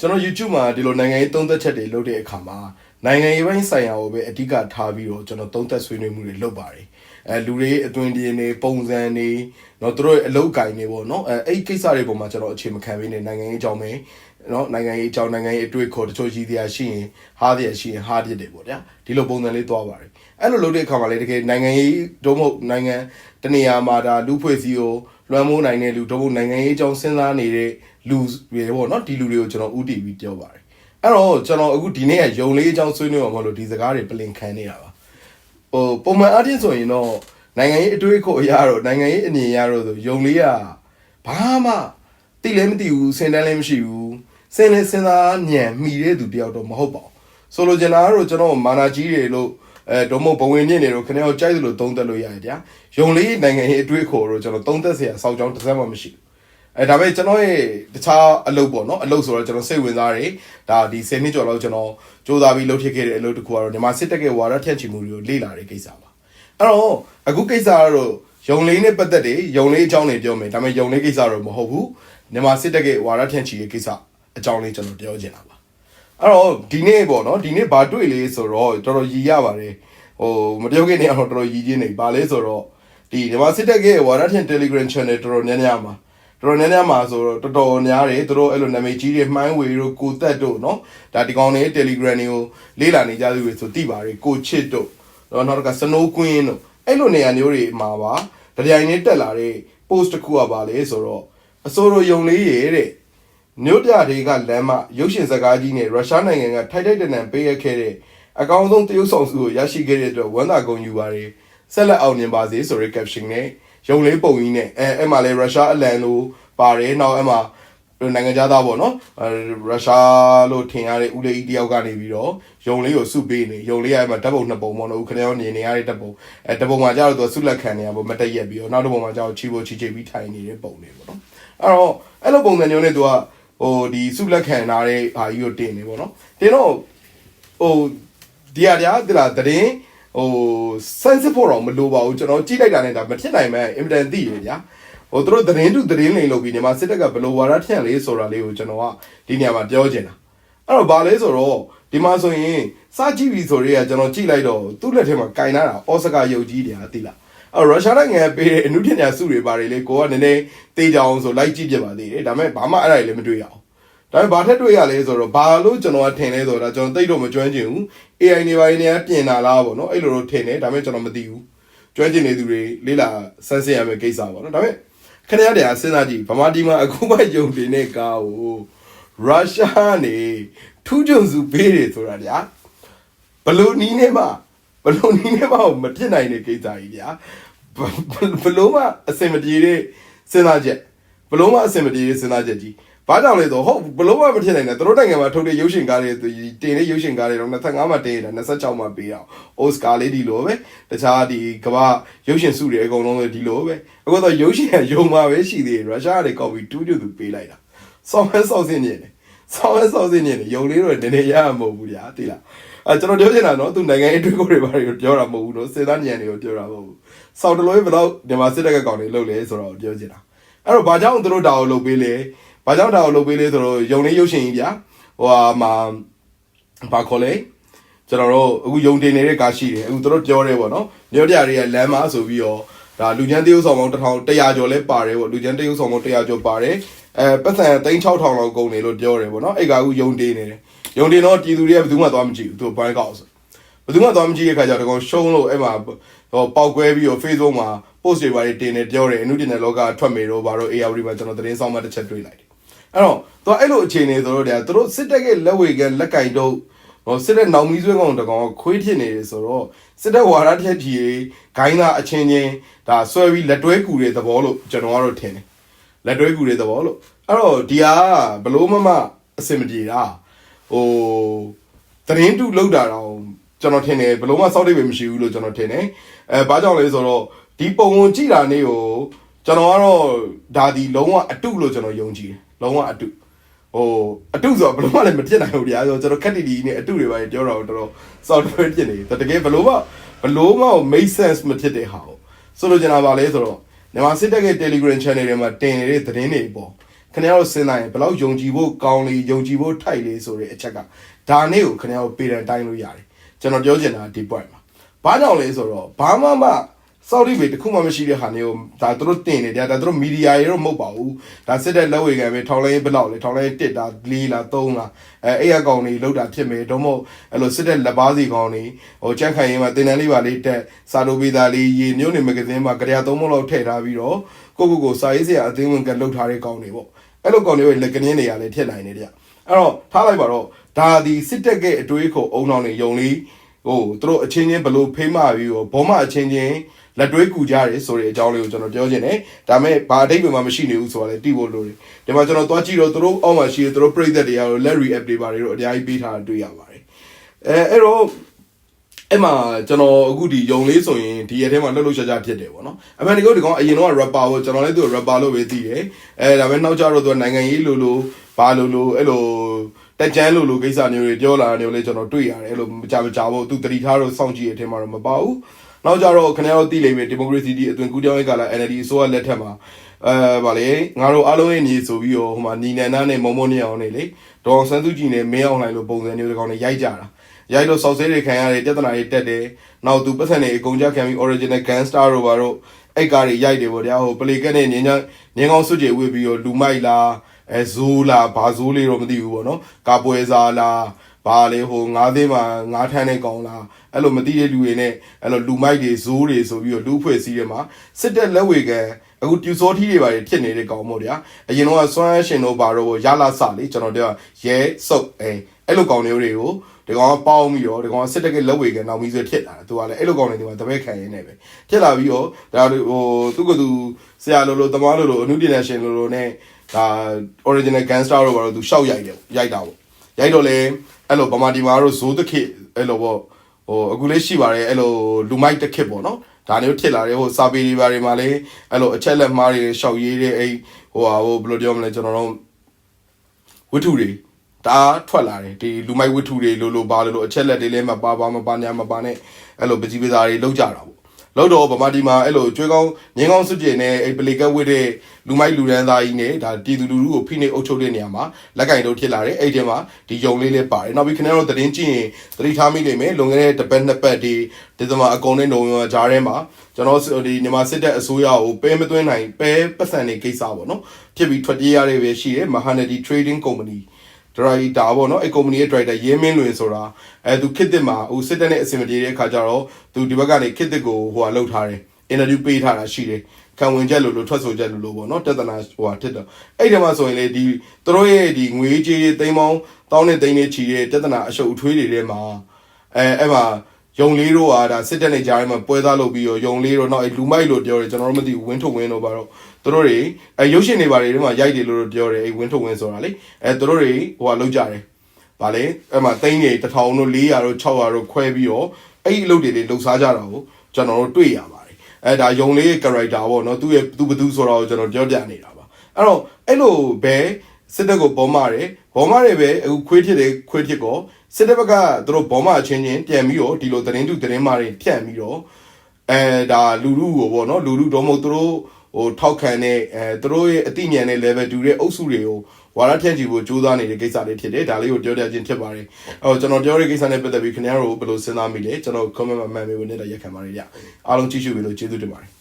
ကျွန်တော် YouTube မှာဒီလိုနိုင်ငံရေးသုံးသက်ချက်တွေလုပ်တဲ့အခါမှာနိုင်ငံရေးပိုင်းဆိုင်ရာကိုပဲအဓိကထားပြီးတော့ကျွန်တော်သုံးသက်ဆွေးနွေးမှုတွေလုပ်ပါတယ်အဲလူတွေအသွင်တင်နေပုံစံနေเนาะသူတို့ရဲ့အလုပ်ကိုင်နေပေါ့เนาะအဲအဲ့ဒီကိစ္စတွေပေါ်မှာကျွန်တော်အခြေမခံဘဲနေနိုင်ငံရေးအကြောင်းပဲเนาะနိုင်ငံရေးအကြောင်းနိုင်ငံရေးအတွေ့အခေါ်တချို့ရှိသေးရရှိရင်ဟားသေးရရှိရင်ဟားဖြစ်တယ်ပေါ့ဗျာဒီလိုပုံစံလေးသွားပါတယ်အဲ့လိုလုပ်တဲ့အခါမှာလေတကယ်နိုင်ငံရေးဒုမဟုတ်နိုင်ငံတနေရာမှာဒါလူဖွဲ့စည်းကို လွှမ်းမိုးနိုင်တဲ့လူတို့ဘုနိုင်ငံရေးအကြောင်းစဉ်းစားနေတဲ့လူတွေပေါ့နော်ဒီလူတွေကိုကျွန်တော်ဥတီပြီးပြောပါတယ်အဲ့တော့ကျွန်တော်အခုဒီနေ့ကယုံလေးအကြောင်းဆွေးနွေးမှာမဟုတ်လို့ဒီစကားတွေပြင်ခံနေတာပါဟိုပုံမှန်အချင်းဆိုရင်တော့နိုင်ငံရေးအတွေးခေါ်အရာတော့နိုင်ငံရေးအမြင်အရတော့ဆိုယုံလေးကဘာမှတိလည်းမတိဘူးစဉ်းတန်းလည်းမရှိဘူးစဉ်းလည်းစဉ်းစားညံမိတဲ့သူတယောက်တော့မဟုတ်ပါဘူးဆိုလိုချင်တာကတော့ကျွန်တော်မာနာကြီးတွေလို့ အဲဒုံမုံဘဝင်မြင့်နေတော့ခင်ဗျားတို့ကြိုက်သလိုသုံးသက်လို့ရတယ်ဗျာယုံလေးနိုင်ငံရေးအတွေ့အခေါ်တော့ကျွန်တော်သုံးသက်စရာစောက်ကြောင်းတစ်စက်မှမရှိဘူးအဲဒါပဲကျွန်တော်ရဲ့တခြားအလုပ်ပေါ့နော်အလုပ်ဆိုတော့ကျွန်တော်စိတ်ဝင်စားတယ်ဒါဒီ10နှစ်ကျော်လောက်ကျွန်တော်စူးစမ်းပြီးလုပ်ထည့်ခဲ့တဲ့အလုပ်တစ်ခုကတော့ညီမစစ်တက်ရဲ့ဝါဒထက်ချီမှုတွေကိုလေ့လာတဲ့ကိစ္စပါအဲ့တော့အခုကိစ္စကတော့ယုံလေးနဲ့ပတ်သက်တယ်ယုံလေးအကြောင်းတွေပြောမယ်ဒါပေမဲ့ယုံလေးကိစ္စတော့မဟုတ်ဘူးညီမစစ်တက်ရဲ့ဝါဒထက်ချီရဲ့ကိစ္စအကြောင်းလေးကျွန်တော်ပြောချင်တာပါ အဲ့တော့ဒီနေ့ပေါ့နော်ဒီနေ့ဘာတွေ့လေဆိုတော့တော်တော်ရည်ရပါတယ်ဟိုမတယောက်ကနေတော့တော်တော်ရည်ကြီးနေပါလဲဆိုတော့ဒီဒီမှာစစ်တပ်ရဲ့ဝါရထင် Telegram channel တော်တော်များများမှာတော်တော်များများမှာဆိုတော့တော်တော်များတယ်သူတို့အဲ့လိုနာမည်ကြီးတွေမှန်းဝေတို့ကိုသက်တို့နော်ဒါဒီကောင်တွေ Telegram တွေကိုလေးလာနေကြသူတွေဆိုတိပါတယ်ကိုချစ်တို့တော့နောက်တစ်ခါ Snow Queen တို့အဲ့လိုနေရာမျိုးတွေမှာပါတရားရင်တက်လာတဲ့ post တစ်ခုอ่ะပါလေဆိုတော့အစိုးရယုံလေးရဲ့တဲ့ မြို့ပြတွေကလမ်းမရုပ်ရှင်စကားကြီးနဲ့ရုရှားနိုင်ငံကထိုက်ထိုက်တန်တန်ပေးရခဲ့တဲ့အကောင့်ဆုံးတရုတ်ဆောင်စုကိုရရှိခဲ့တဲ့အတွက်ဝမ်းသာဂုဏ်ယူပါတယ်ဆက်လက်အောင်မြင်ပါစေဆိုတဲ့ caption နဲ့ရုံလေးပုံကြီးနဲ့အဲအဲ့မှာလေရုရှားအလံလို့ပါတယ်နောက်အဲ့မှာနိုင်ငံခြားသားပေါ့နော်အဲရုရှားလို့ထင်ရတဲ့ဦးလေးကြီးတယောက်ကနေပြီးတော့ယုံလေးကိုစုပေးနေယုံလေးကအဲ့မှာဓာတ်ပုံနှစ်ပုံပေါ့နော်ဦးခဏရောနေနေရတဲ့ဓာတ်ပုံအဲဓာတ်ပုံမှာကျတော့သူဆုလက်ခံနေရပေါ့မတက်ရက်ပြီးတော့နောက်ဓာတ်ပုံမှာကျတော့ချီဖို့ချီချီပြီးထိုင်နေတဲ့ပုံတွေပေါ့နော်အဲ့တော့အဲ့လိုပုံစံမျိုးနဲ့သူက ဟိုဒီဆုလက်ခံထားတဲ့ဟာကြီးကိုတင်နေပေါ့နော်တင်တော့ဟိုဒီဟာတရားဒီလားတရင်ဟို sense ဖို့တော့မလိုပါဘူးကျွန်တော်ကြည့်လိုက်တာနဲ့ဒါမဖြစ်နိုင်မဲ့အင်မတန်သိရဗျာဟိုသူတို့သတင်းတူသတင်းလိမ်လုပ်ပြီးနေမှာစစ်တပ်ကဘယ်လိုဝါဒထန့်လေးဆိုတာလေးကိုကျွန်တော်ကဒီနေရာမှာပြောချင်တာအဲ့တော့ဗာလဲဆိုတော့ဒီမှာဆိုရင်စကြည့်ပြီဆိုရဲကကျွန်တော်ကြည့်လိုက်တော့သူ့လက်ထဲမှာကင်လာတာအော်စကာရုပ်ကြီးတွေဟာသိလား အဲ့ရုရှားနိုင်ငံပေးတဲ့အနုထင်ညာစုတွေပါတယ်လေကိုကနည်းနည်းတေးကြအောင်ဆိုလိုက်ကြည့်ပြပါသေးတယ်ဒါပေမဲ့ဘာမှအဲ့ဒါတွေလည်းမတွေ့ရအောင်ဒါပေမဲ့ဘာထက်တွေ့ရလဲဆိုတော့ဘာလို့ကျွန်တော်ကထင်လဲဆိုတော့ကျွန်တော်သိတော့မကျွမ်းကျင်ဘူး AI နေပါနေပြင်လာလားပေါ့နော်အဲ့လိုတော့ထင်တယ်ဒါပေမဲ့ကျွန်တော်မသိဘူးကျွမ်းကျင်နေသူတွေလေးလာစမ်းစစ်ရမယ့်ကိစ္စပေါ့နော်ဒါပေမဲ့ခဏရတဲ့စဉ်းစားကြည့်ဗမာတီမှာအခုမှယုံတင်တဲ့ကားကိုရုရှားနေထူးချွန်စုပေးတယ်ဆိုတာညာဘလို့နီးနေမှာဘလို့နီးနေမှာမဖြစ်နိုင်တဲ့ကိစ္စကြီးညာ ဘလို့မှအစင်မပြေတဲ့စဉ်းစားချက်ဘလို့မှအစင်မပြေတဲ့စဉ်းစားချက်ကြီးဘာကြောင့်လဲဆိုဟုတ်ဘလို့မှမဖြစ်နိုင်နဲ့တို့နိုင်ငံမှာထုတ်တဲ့ရုပ်ရှင်ကားတွေတင်တဲ့ရုပ်ရှင်ကားတွေတော့25မှာတင်ရတာ26မှာပေးအောင်အိုစကာလေးဒီလိုပဲတခြားဒီကမ္ဘာရုပ်ရှင်စုတွေအကုန်လုံးဒီလိုပဲအခုတော့ရုပ်ရှင်ရုံမှာပဲရှိသေးတယ်ရုရှားတွေကော်ပီတူးတူသူပေးလိုက်တာဆောင်းဝဲဆောင်းစင်းနေတယ်ဆောင်းဝဲဆောင်းစင်းနေတယ်ရုံလေးတော့နည်းနည်းရမှာမဟုတ်ဘူးညာသိလား အဲကျွန်တော်ပြောချင်တာနော်သူနိုင်ငံရေးတွေ့ကိုတွေဘာတွေကိုပြောတာမဟုတ်ဘူးနော်စေသားညံတွေကိုပြောတာမဟုတ်ဘူးဆောင်းတလို့ဘယ်တော့ဒီမှာစစ်တပ်ကကောင်တွေလုပ်လဲဆိုတော့ပြောချင်တာအဲ့တော့ဘာကြောင့်သူတို့ဒါကိုလုပ်ပေးလဲဘာကြောင့်ဒါကိုလုပ်ပေးလဲဆိုတော့ယုံလေးရုပ်ရှင်ကြီးဗျာဟိုဟာမှာဘာခေါ်လဲကျွန်တော်တို့အခုယုံတင်နေတဲ့ကားရှိတယ်အခုတို့ပြောတယ်ပေါ့နော်မြို့ပြတွေကလမ်းမဆိုပြီးတော့ဒါလူချမ်းတရုပ်ဆောင်ပေါင်း1100ကျော်လဲပါတယ်ပေါ့လူချမ်းတရုပ်ဆောင်ပေါင်း100ကျော်ပါတယ်အဲပတ်စံ3600လောက်ကုန်တယ်လို့ပြောတယ်ပေါ့နော်အဲ့ကအခုယုံတင်နေတယ် ယုံတင်တော့ပြည်သူတွေကဘယ်သူမှသွားမကြည့်ဘူးသူဘိုင်းကောက်ဆိုဘယ်သူမှသွားမကြည့်တဲ့ခါကျတော့ဒီကောင်ရှုံးလို့အဲ့မှာဟိုပေါက်ကွဲပြီးတော့ Facebook မှာ post တွေပါတယ်တင်နေပြောတယ်အနုတင်တဲ့လောကထွက်မေတော့ဘာလို့ AR မှာကျွန်တော်သတင်းဆောင်မှတစ်ချက်တွေ့လိုက်တယ်အဲ့တော့သူအဲ့လိုအခြေအနေဆိုတော့တရားသူတို့စစ်တပ်ရဲ့လက်ဝေကလက်ကင်တော့ဟိုစစ်တပ်နောင်မီးဆွဲကောင်တကောင်ခွေးဖြစ်နေတယ်ဆိုတော့စစ်တပ်ဝါရတစ်ကြီးဂိုင်းသားအချင်းချင်းဒါဆွဲပြီးလက်တွဲကူတဲ့သဘောလို့ကျွန်တော်ကတော့ထင်တယ်လက်တွဲကူတဲ့သဘောလို့အဲ့တော့ဒီဟာဘလို့မမအစင်မပြေတာ ဟိုသတင်းတူလောက်တာတော့ကျွန်တော်ထင်တယ်ဘလို့မစောက်တိတ်ပဲမရှိဘူးလို့ကျွန်တော်ထင်တယ်အဲဘာကြောင့်လဲဆိုတော့ဒီပုံဝင်ကြည့်တာနေကိုကျွန်တော်ကတော့ဒါဒီလုံးဝအတုလို့ကျွန်တော်ယုံကြည်တယ်လုံးဝအတုဟိုအတုဆိုတော့ဘလို့မှလည်းမဖြစ်နိုင်ဘူးတရားဆိုကျွန်တော်ခက်တီတီနဲ့အတုတွေပါပြောတော့တော်တော် software ဖြစ်နေတယ်တကယ်ဘလို့မှဘလို့မှ make sense မဖြစ်တဲ့ဟာကိုဆိုလို့ကျွန်တော်ဗာလဲဆိုတော့မြန်မာစစ်တပ်ရဲ့ Telegram channel တွေမှာတင်နေတဲ့သတင်းတွေပေါ့ ခင်ဗျားတို့စဉ်းစားရင်ဘယ်လောက်ယုံကြည်ဖို့ကောင်းလေယုံကြည်ဖို့ထိုက်လေဆိုတဲ့အချက်ကဒါနဲ့ကိုခင်ဗျားတို့ပေတံတိုင်းလို့ရတယ်ကျွန်တော်ပြောချင်တာဒီ point မှာဘာကြောင့်လဲဆိုတော့ဘာမှမစောက်ရီဘေတခုမှမရှိတဲ့ဟာမျိုးဒါသူတို့တင်နေတယ်ဒါသူတို့မီဒီယာတွေတော့မဟုတ်ပါဘူးဒါစစ်တဲ့လက်ဝေကံပဲထောင်လိုင်းဘယ်လောက်လဲထောင်လိုင်း1တာ4လား3လားအဲအဲ့အကောင်တွေလောက်တာဖြစ်မယ်တော့မဟုတ်အဲ့လိုစစ်တဲ့လက်ပါစီကောင်တွေဟိုကြက်ခိုင်ရင်မှာတင်တန်းလေးပါလေးတက်စာလိုပေးသားလေးရေမျိုးနေမဂဇင်းမှာကြရာသုံးမလောက်ထည့်ထားပြီးတော့ကိုကိုကိုစာရေးစရာအသိဝင်ကလှုပ်ထားတဲ့ကောင်တွေပေါ့ အဲ့လိုကောင်တွေလက်ကနေနေရလဲထည့်နိုင်နေတယ်အဲ့တော့ထားလိုက်ပါတော့ဒါဒီစစ်တက်ကအတွေးခေါ်အုံအောင်နေယုံလေးဟိုသူတို့အချင်းချင်းဘလို့ဖေးမပြီးတော့ဘောမအချင်းချင်းလက်တွဲကူကြတယ်ဆိုတဲ့အကြောင်းလေးကိုကျွန်တော်ပြောချင်တယ်ဒါမဲ့ဘာအတိတ်ပဲမှမရှိနေဘူးဆိုတာလည်းသိဖို့လိုတယ်ဒီမှာကျွန်တော်သွားကြည့်တော့သူတို့အောက်မှာရှိတဲ့သူတို့ပြိသက်တွေကတော့ let react တွေပါတယ်တော့အများကြီးပေးထားတာတွေ့ရပါတယ်အဲအဲ့တော့ အဲ့မှာကျွန်တော်အခုဒီယုံလေးဆိုရင်ဒီရက်ထဲမှာလှုပ်လှုပ်ရှားရှားဖြစ်တယ်ပေါ့နော်အမှန်တကယ်ဒီကောင်အရင်တော့ rapper ပေါ့ကျွန်တော်လည်းသူ rapper လို့ပဲသိတယ်အဲဒါပေမဲ့နောက်ကျတော့သူနိုင်ငံရေးလိုလိုဘာလိုလိုအဲ့လိုတက်ကြမ်းလိုလိုကိစ္စမျိုးတွေပြောလာတယ်လေကျွန်တော်တွေ့ရတယ်အဲ့လိုမကြမကြဘူးသူတတိထားတော့စောင့်ကြည့်ရတဲ့အထင်မှာတော့မပါဘူးနောက်ကြတော့ခင်ဗျားတို့သိလိမ့်မယ်ဒီမိုကရေစီဒီအသွင်ကူးပြောင်းရေးကာလ NLD အစိုးရလက်ထက်မှာအဲဗာလေငါတို့အားလုံးရဲ့ညီဆိုပြီးတော့ဟိုမှာညီနန်နာနဲ့မုံမုံနေအောင်နေလေဒေါ်ဆန်းစုကြည်နဲ့မင်းအောင်လှိုင်လိုပုံစံမျိုးတွေကောင်နဲ့ရိုက်ကြတာ ရိုက်လို့စောက်ဆဲတွေခံရတယ်ပြဿနာတွေတက်တယ်နောက်သူပတ်စံတွေအကုန်ကြခံပြီး original gangster တို့ဘာတို့အဲ့ကားတွေရိုက်တယ်ဗောတရားဟိုပလေကက်နဲ့ငင်းငင်းကောင်းစွတ်ကြွေဝေပြီးတော့လူမိုက်လားအဲဇိုးလားဘာဇိုးလေးတော့မသိဘူးဗောနော်ကာပွဲစားလားဘာလေဟိုငါးသိန်းမှာငါးထန်းနဲ့ကောင်းလားအဲ့လိုမသိတဲ့လူတွေနဲ့အဲ့လိုလူမိုက်တွေဇိုးတွေဆိုပြီးတော့လူဖွဲ့စည်းတယ်မှာစစ်တက်လက်ဝေကန်အခုပြူစောထီးတွေပါတယ်ဖြစ်နေတဲ့ကောင်မို့ဗျာအရင်တော့ဆွမ်းရှင်တို့ဘာတော့ရလာစလေကျွန်တော်တို့ရဲစုပ်အဲအဲ့လိုကောင်မျိုးတွေကို ဒီကောင်ကပေါင်းပြီးတော့ဒီကောင်ကစစ်တက်ကလက်ဝေကန်နောက်ပြီးဆိုဖြစ်လာတယ်သူကလည်းအဲ့လိုကောင်တွေဒီမှာတပည့်ခံရင်းနေပဲဖြစ်လာပြီးတော့ဒါဟိုသူကသူဆရာလိုလိုတမားလိုလိုအနုပညာရှင်လိုလိုနဲ့ဒါ original gangster တို့ဘာလို့သူရှောက်ရိုက်တယ်ရိုက်တာပေါ့ရိုက်တော့လေအဲ့လိုဗမာတီမာတို့ဇိုးတခစ်အဲ့လိုပေါ့ဟိုအခုလေးရှိပါတယ်အဲ့လိုလူမိုက်တခစ်ပေါ့နော်ဒါမျိုးဖြစ်လာတယ်ဟိုစာပေတွေဘာတွေမှာလည်းအဲ့လိုအချက်လက်မှားတွေရှောက်ရေးတဲ့အဲ့ဟိုဟာဟိုဘယ်လိုပြောမလဲကျွန်တော်တို့ဝတ္ထုတွေ ဒါထွက်လာတယ်ဒီလူမိုက်ဝတ္ထုတွေလိုလိုပါလိုလိုအချက်လက်တွေလည်းမပါပါမပါညာမပါနဲ့အဲ့လိုပကြီးပစားတွေလောက်ကြတာပေါ့လောက်တော့ဗမာတီမှာအဲ့လိုကျွေးကောင်းငင်းကောင်းစွကြည်နဲ့အဲ့ပလီကက်ဝစ်တဲ့လူမိုက်လူရန်သားကြီးနဲ့ဒါပြည်သူလူထုကိုဖိနှိပ်အုပ်ချုပ်တဲ့နေရာမှာလက်ကင်တို့ဖြစ်လာတယ်အဲ့ဒီမှာဒီယုံလေးလေးပါတယ်နောက်ပြီးခဏတော့သတင်းကြည့်ရင်သတိထားမိလိမ့်မယ်လွန်ခဲ့တဲ့တစ်ပတ်နှစ်ပတ်ဒီဒီသမားအကုန်နဲ့နှုံရကြားထဲမှာကျွန်တော်ဒီမြန်မာစစ်တပ်အစိုးရကိုပဲမသွင်းနိုင်ပဲပတ်စံနေကိစ္စပေါ့နော်ဖြစ်ပြီးထွက်ပြေးရတဲ့ပဲရှိတယ် Mahanadi Trading Company ဒရိုက်တာပေါ့နော်အဲ့ကုမ္ပဏီရဲ့ဒရိုက်တာရဲမင်းလွင်ဆိုတာအဲသူခစ်တစ်မှာဟိုစစ်တပ်နဲ့အဆင်မပြေတဲ့အခါကျတော့သူဒီဘက်ကနေခစ်တစ်ကိုဟိုဟာလှုပ်ထားတယ်အင်တာဗျူးပေးထားတာရှိတယ်ခံဝင်ချက်လို့လို့ထွက်ဆိုချက်လို့လို့ပေါ့နော်တက်တနာဟိုဟာထစ်တော့အဲ့ဒီမှာဆိုရင်လေဒီသူတို့ရဲ့ဒီငွေကြေးသိမ်းပေါင်းတောင်းနဲ့သိမ်းနေချီတဲ့တက်တနာအရှုပ်အထွေးတွေထဲမှာအဲအဲ့မှာ ယုံလေးတို့ဟာဒါစစ်တပ်နဲ့ကြားထဲမှာပွဲသားလုပ်ပြီးတော့ယုံလေးတို့နောက်အဲလူမိုက်လို့ပြောတယ်ကျွန်တော်တို့မသိဘူးဝင်းထုတ်ဝင်းတို့ဘာတော့သူတို့တွေအဲရုပ်ရှင်တွေဘာတွေထဲမှာရိုက်တယ်လို့ပြောတယ်အဲဝင်းထုတ်ဝင်းဆိုတာလေအဲသူတို့တွေဟိုကလောက်ကြတယ်ဗာလေအဲ့မှာသိန်းတွေ1000တို့400တို့600တို့ခွဲပြီးတော့အဲ့ဒီအလုပ်တွေတွေလှုပ်ရှားကြတာကိုကျွန်တော်တို့တွေ့ရပါတယ်အဲဒါယုံလေးရဲ့ character ပေါ့နော်သူ့ရဲ့သူဘသူဆိုတာကိုကျွန်တော်ပြောပြနေတာပါအဲ့တော့အဲ့လိုပဲစစ်တပ်ကိုဘောမတယ်ဘောမတယ်ပဲအခုခွေးထစ်တယ်ခွေးထစ်ကော စစ်တပ်ဘက်ကသူတို့ဘောမအချင်းချင်းပြန်ပြီးတော့ဒီလိုသတင်းတူသတင်းမာတွေဖြန့်ပြီးတော့အဲဒါလူလူကိုပေါ့နော်လူလူတော့မဟုတ်သူတို့ဟိုထောက်ခံတဲ့အဲသူတို့ရဲ့အသိဉာဏ်နဲ့ level တူတဲ့အုပ်စုတွေကိုဝါရထက်ကြီးကိုစူးစမ်းနေတဲ့ကိစ္စလေးဖြစ်တယ်ဒါလေးကိုပြောပြခြင်းဖြစ်ပါတယ်အဲတော့ကျွန်တော်ပြောတဲ့ကိစ္စနဲ့ပတ်သက်ပြီးခင်ဗျားတို့ဘယ်လိုစဉ်းစားမိလဲကျွန်တော် comment မှာမှန်မေးဖို့နဲ့ရက်ခံပါတယ်ကြအားလုံးကြည့်ရှုပြီးလို့ကျေးဇူးတင်ပါတယ်